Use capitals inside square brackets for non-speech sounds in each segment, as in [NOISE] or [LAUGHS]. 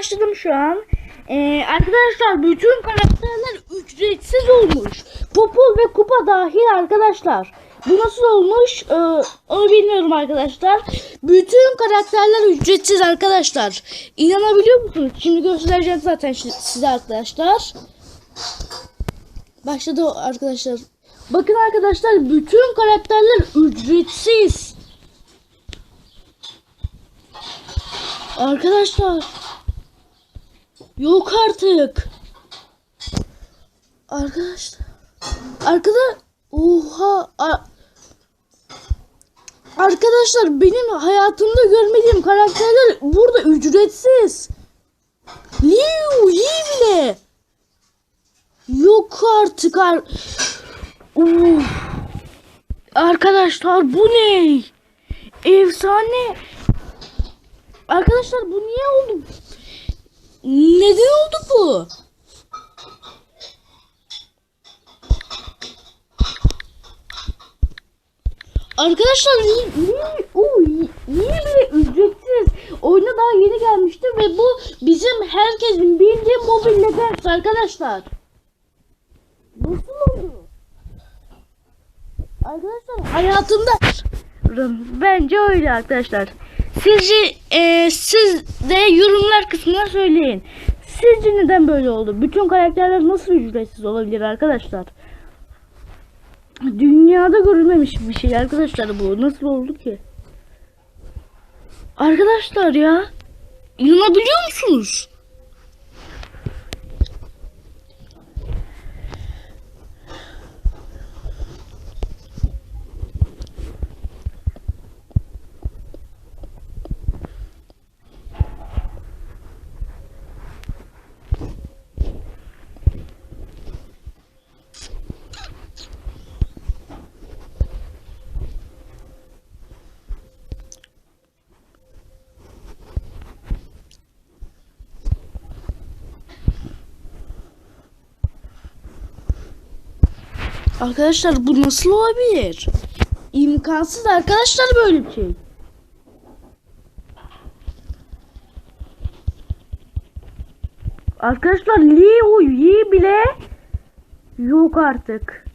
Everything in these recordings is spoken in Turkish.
başladım şu an. Ee, arkadaşlar bütün karakterler ücretsiz olmuş. Popol ve kupa dahil arkadaşlar. Bu nasıl olmuş? Ee, onu bilmiyorum arkadaşlar. Bütün karakterler ücretsiz arkadaşlar. İnanabiliyor musunuz? Şimdi göstereceğim zaten size arkadaşlar. Başladı arkadaşlar. Bakın arkadaşlar bütün karakterler ücretsiz. Arkadaşlar. Yok artık. Arkadaşlar. Arkada oha. Arkadaşlar benim hayatımda görmediğim karakterler burada ücretsiz. Liu iyi bile. Yok artık. Ar Uf. Arkadaşlar bu ne? Efsane. Arkadaşlar bu niye oldu? Neden oldu bu? Arkadaşlar niye, o, niye bile ücretsiz? Oyuna daha yeni gelmişti ve bu bizim herkesin bildiği mobil legends arkadaşlar. Nasıl oldu? Arkadaşlar hayatımda bence öyle arkadaşlar. Sizce e, siz de yorumlar kısmına söyleyin. Sizce neden böyle oldu? Bütün karakterler nasıl ücretsiz olabilir arkadaşlar? Dünyada görülmemiş bir şey arkadaşlar bu. Nasıl oldu ki? Arkadaşlar ya. İnanabiliyor musunuz? Arkadaşlar bu nasıl olabilir? İmkansız arkadaşlar böyle bir şey. Arkadaşlar Liu Yi bile yok artık.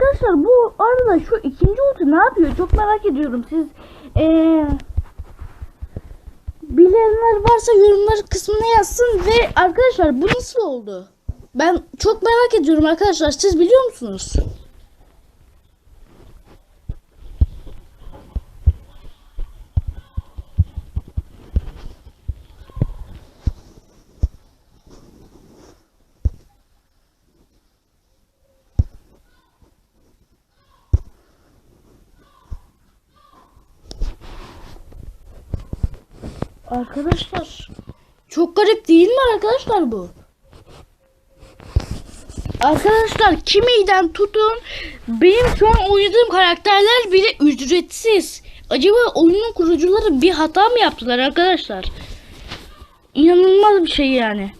Arkadaşlar bu arada şu ikinci ulti ne yapıyor? Çok merak ediyorum. Siz eee bilenler varsa yorumlar kısmına yazsın ve arkadaşlar bu nasıl oldu? Ben çok merak ediyorum arkadaşlar. Siz biliyor musunuz? Arkadaşlar çok garip değil mi arkadaşlar bu? Arkadaşlar kimiden tutun benim şu an oynadığım karakterler bile ücretsiz. Acaba oyunun kurucuları bir hata mı yaptılar arkadaşlar? İnanılmaz bir şey yani.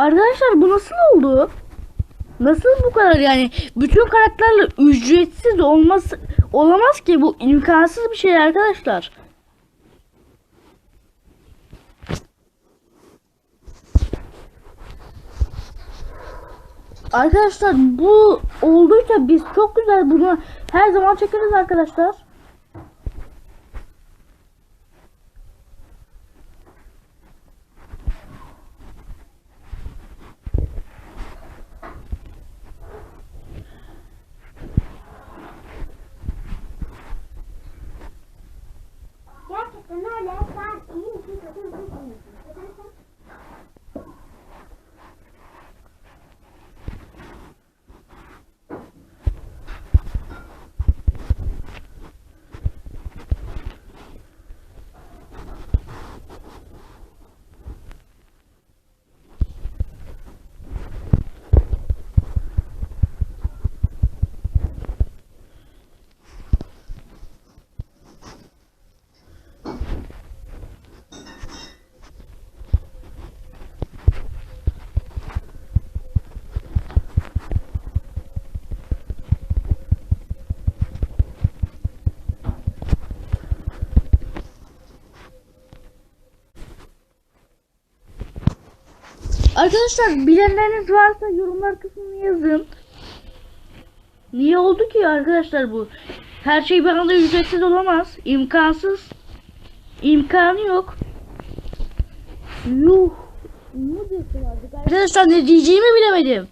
Arkadaşlar bu nasıl oldu? Nasıl bu kadar yani bütün karakterler ücretsiz olması olamaz ki bu imkansız bir şey arkadaşlar. Arkadaşlar bu olduysa biz çok güzel bunu her zaman çekeriz arkadaşlar. Arkadaşlar bilenleriniz varsa yorumlar kısmına yazın. Niye oldu ki arkadaşlar bu? Her şey bir anda ücretsiz olamaz. İmkansız. İmkanı yok. Yuh. Arkadaşlar ne diyeceğimi bilemedim.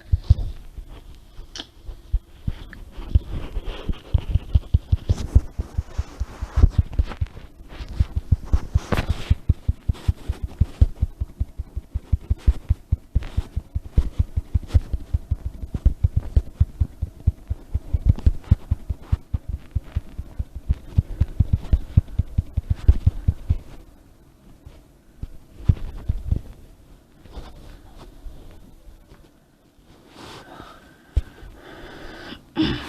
Mm-hmm. [LAUGHS]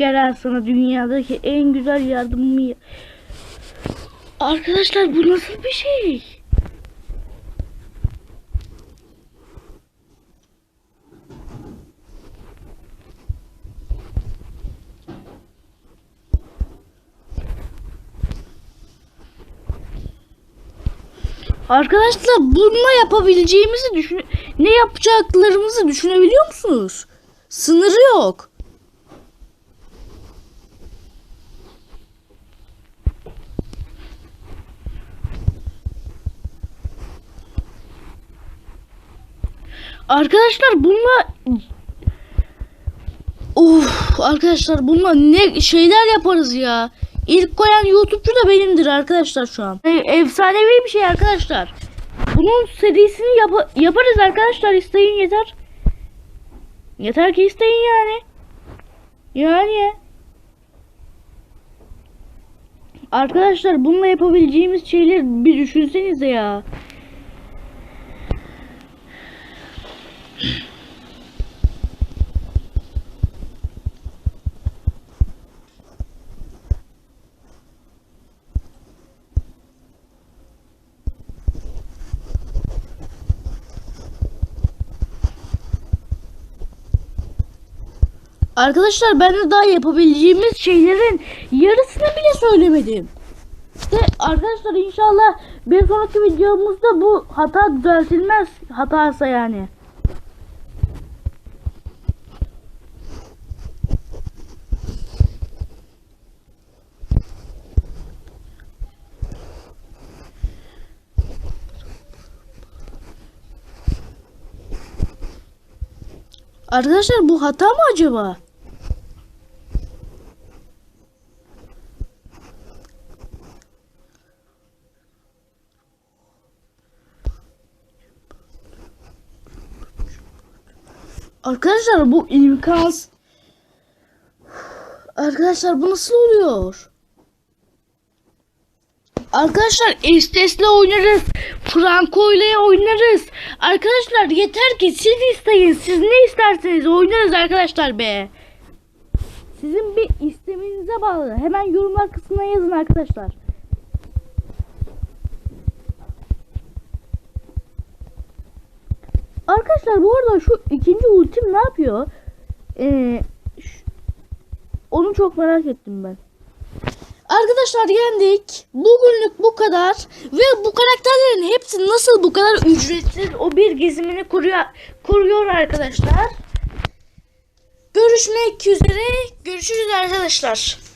Gelen sana dünyadaki en güzel yardımımı ya- Arkadaşlar bu nasıl bir şey? Arkadaşlar bununla yapabileceğimizi düşün ne yapacaklarımızı düşünebiliyor musunuz? Sınırı yok. Arkadaşlar bununla Uf arkadaşlar bununla ne şeyler yaparız ya. İlk koyan YouTube'cu da benimdir arkadaşlar şu an. E, efsanevi bir şey arkadaşlar. Bunun serisini yap- yaparız arkadaşlar isteyin yeter. Yeter ki isteyin yani. Yani. Arkadaşlar bununla yapabileceğimiz şeyler bir düşünsenize ya. Arkadaşlar ben de daha yapabileceğimiz şeylerin yarısını bile söylemedim. İşte arkadaşlar inşallah bir sonraki videomuzda bu hata düzeltilmez. Hataysa yani. Arkadaşlar bu hata mı acaba? Arkadaşlar bu imkansız. Arkadaşlar bu nasıl oluyor? Arkadaşlar Estes'le oynarız. Franco ile oynarız. Arkadaşlar yeter ki siz isteyin. Siz ne isterseniz oynarız arkadaşlar be. Sizin bir isteminize bağlı. Hemen yorumlar kısmına yazın arkadaşlar. Arkadaşlar bu arada şu ikinci ultim ne yapıyor? Ee, onu çok merak ettim ben. Arkadaşlar yendik. Bugünlük bu kadar. Ve bu karakterlerin hepsi nasıl bu kadar ücretsiz o bir gezimini kuruyor, kuruyor arkadaşlar. Görüşmek üzere. Görüşürüz arkadaşlar.